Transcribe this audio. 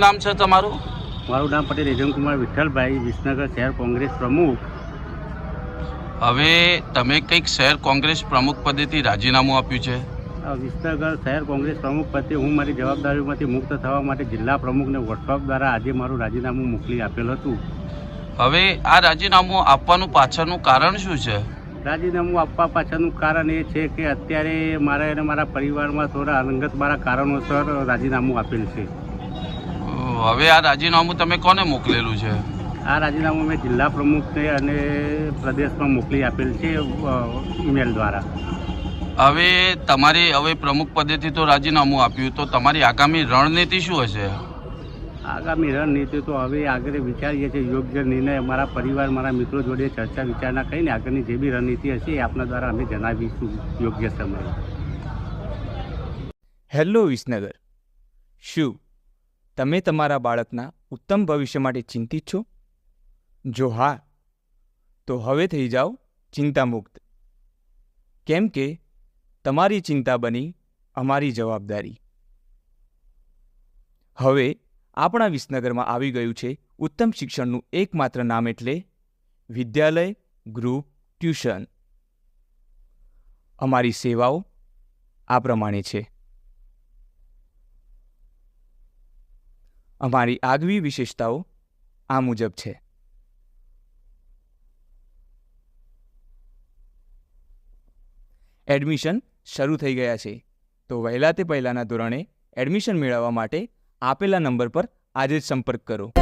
નામ છે તમારું? મારું નામ પટેલ રેજમકુમાર વિઠ્ઠલભાઈ વિસનગર શહેર કોંગ્રેસ પ્રમુખ. હવે તમે કંઈક શહેર કોંગ્રેસ પ્રમુખ પદેથી રાજીનામું આપ્યું છે? વિસનગર શહેર કોંગ્રેસ પ્રમુખ પદે હું મારી જવાબદારીમાંથી મુક્ત થવા માટે જિલ્લા પ્રમુખને વોટ્સઅપ દ્વારા આજે મારું રાજીનામું મોકલી આપેલ હતું. હવે આ રાજીનામું આપવાનું પાછળનું કારણ શું છે? રાજીનામું આપવા પાછળનું કારણ એ છે કે અત્યારે મારા અને મારા પરિવારમાં થોડા અંગત મારા કારણોસર રાજીનામું આપેલ છે. હવે આ રાજીનામું તમે કોને મોકલેલું છે? આ રાજીનામું મેં જિલ્લા પ્રમુખને અને પ્રદેશમાં મોકલી આપેલ છે ઈમેલ દ્વારા. હવે તમારી હવે પ્રમુખ પદેથી તો રાજીનામું આપ્યું તો તમારી આગામી રણનીતિ શું હશે? આગામી રણનીતિ તો હવે આગળ વિચારીએ છીએ યોગ્ય નિર્ણય અમારા પરિવાર મારા મિત્રો જોડે ચર્ચા વિચારણા કરીને આગળની જે બી રણનીતિ હશે એ આપના દ્વારા અમે જણાવીશું યોગ્ય સમયે. હેલો વિસનગર શું તમે તમારા બાળકના ઉત્તમ ભવિષ્ય માટે ચિંતિત છો? જો હા, તો હવે થઈ જાઓ ચિંતામુક્ત. કેમ કે તમારી ચિંતા બની અમારી જવાબદારી. હવે આપણા વિસનગરમાં આવી ગયું છે ઉત્તમ શિક્ષણનું એકમાત્ર નામ એટલે વિદ્યાલય ગ્રુપ ટ્યુશન. અમારી સેવાઓ આ પ્રમાણે છે. અમારી આગવી વિશેષતાઓ આ મુજબ છે. એડમિશન શરૂ થઈ ગયા છે. તો વહેલા તે પહેલાંના ધોરણે એડમિશન મેળવવા માટે આપેલા નંબર પર આજે જ સંપર્ક કરો.